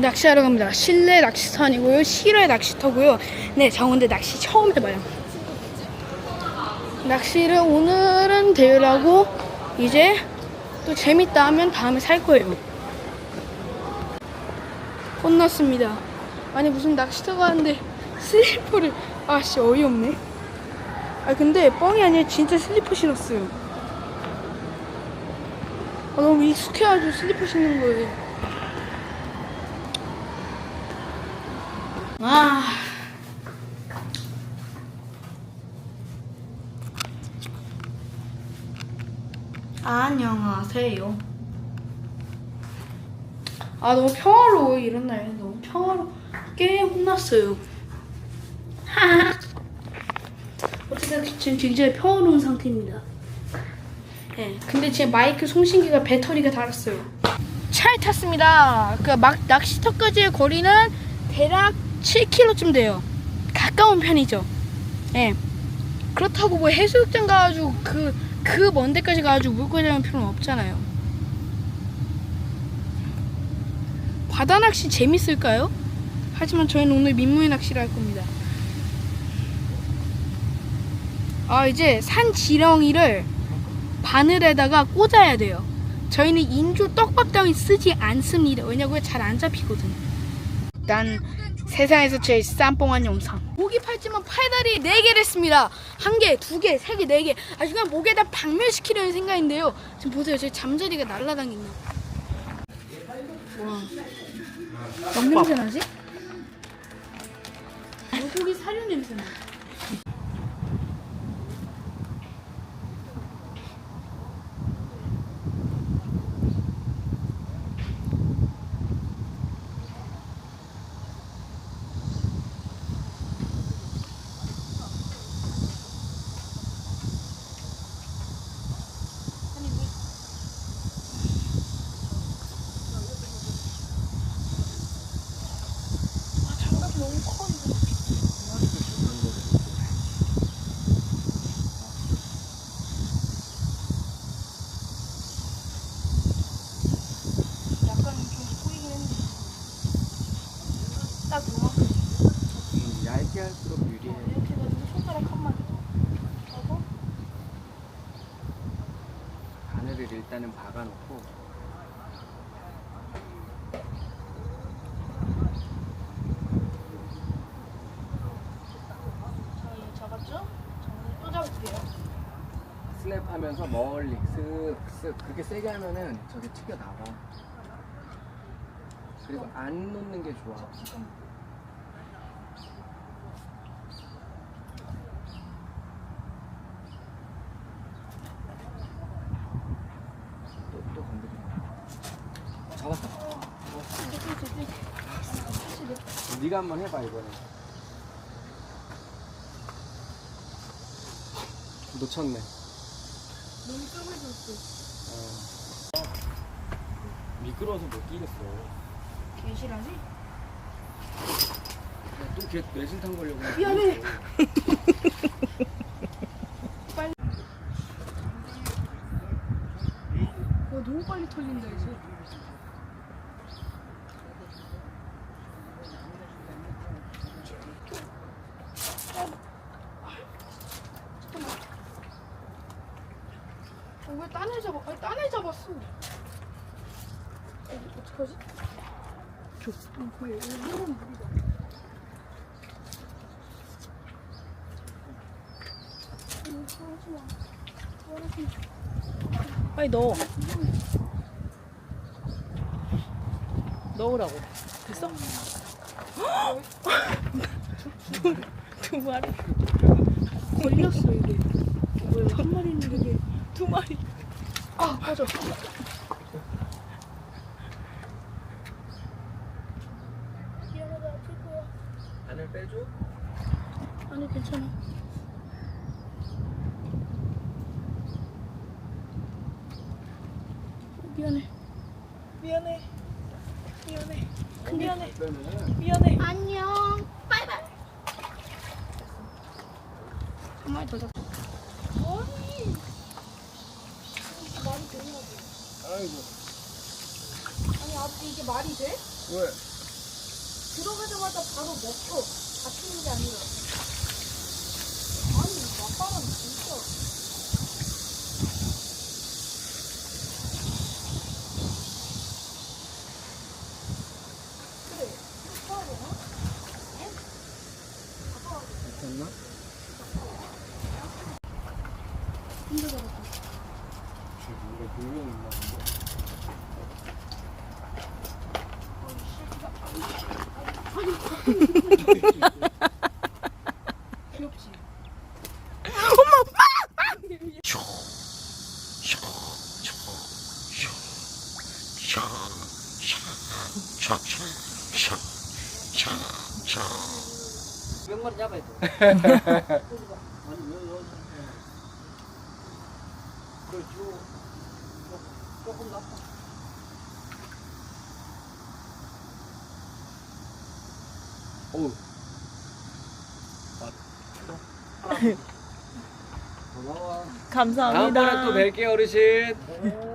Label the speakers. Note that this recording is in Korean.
Speaker 1: 낚시하러 갑니다. 실내 낚시터 아니고요. 실외 낚시터고요. 네, 저 오늘 낚시 처음 해봐요. 낚시를 오늘은 대회라고 이제 또 재밌다 하면 다음에 살 거예요. 혼났습니다. 아니 무슨 낚시터 가는데 슬리퍼를 아씨 어이없네. 아 근데 뻥이 아니라 진짜 슬리퍼 신었어요. 아, 너무 익숙해가지고 슬리퍼 신는 거예요. 아. 안녕하세요. 아 너무 평화로워 이런 날 너무 평화롭게 혼났어요. 어쨌든 지금 굉장히 평화로운 상태입니다. 네, 근데 제 마이크 송신기가 배터리가 닳았어요. 차에 탔습니다. 그 막 낚시터까지의 거리는 대략 7km쯤 돼요. 가까운 편이죠. 예. 그렇다고 뭐 해수욕장 가가지고 그, 그 먼 데까지 가가지고 물고기 잡을 필요는 없잖아요. 바다 낚시 재밌을까요? 하지만 저희는 오늘 민물 낚시를 할 겁니다. 아, 이제 산 지렁이를 바늘에다가 꽂아야 돼요. 저희는 인조 떡밥덩이 쓰지 않습니다. 왜냐고요? 잘 안 잡히거든. 일단 세상에서 제일 쌈뽕한 영상. 목이 팔찌만 팔다리 4개를 했습니다. 한 개, 두 개, 세 개, 네 개. 아주 그냥 목에다 박멸시키려는 생각인데요. 지금 보세요. 제 잠자리가 날아다니네. 와. 뭔 냄새 나지? 물고기 사료 냄새 나. 아, 장갑이 너무 커. 이거. 약간 좀 꼬이긴 했는데. 딱 요만큼.
Speaker 2: 음, 얇게 할수록 유리해.
Speaker 1: 이렇게 해가지고 손가락 한 마리 하고
Speaker 2: 바늘을 일단은 박아놓고
Speaker 1: 자 이거 잡았죠? 자 오늘 또 잡을게요
Speaker 2: 스냅하면서 멀리 쓱쓱 그렇게 세게 하면은 저게 튀겨 나와. 그리고 안 놓는 게 좋아.
Speaker 1: 잠깐
Speaker 2: 또 또 건드려. 잡았다. 네가 한번 해봐 이번에. 놓쳤네.
Speaker 1: 너무 좁아졌어
Speaker 2: 어. 미끄러워서 못 뛰겠어.
Speaker 1: 개실하지?
Speaker 2: 또걔 뇌진탕 걸려고.
Speaker 1: 미안해. 빨리 와 너무 빨리 털린다 이제 왜 딴애 잡아? 아니 딴애 잡았어. 어, 어떡하지? 줘. 어, 왜? 음, 하지 마. 알았으면 좋-
Speaker 3: 빨리 넣어. 넣으라고. 됐어? 두, 두 마리.
Speaker 1: 걸렸어 이게. 왜한 마리 있는 게?
Speaker 3: 두 마리.
Speaker 1: 아 맞아. 미안하다 아플 거야.
Speaker 2: 바늘 빼줘.
Speaker 1: 아니 괜찮아. 미안해.
Speaker 3: 미안해. 미안해. 미안해.
Speaker 2: 그러면은
Speaker 3: 미안해.
Speaker 1: 안녕. 바이바이. 한 마리 더 잡. 아니. 말이 되냐고.
Speaker 2: 아이고
Speaker 1: 아니 아버지 이게 말이 돼?
Speaker 2: 왜?
Speaker 1: 들어가자마자 바로 먹고 잡히는 게 아니라. 아니, 아빠는 진짜. 그래, 아빠가
Speaker 2: 됐나? 불면 있나 본데?
Speaker 1: 귀엽지?
Speaker 4: 몇 마리 잡아야 돼. 아니, 요, 요. 그렇죠. 조금 낫다.
Speaker 2: 어우.
Speaker 4: 고마워.
Speaker 3: 감사합니다.
Speaker 2: 다음번에 또 뵐게요 어르신.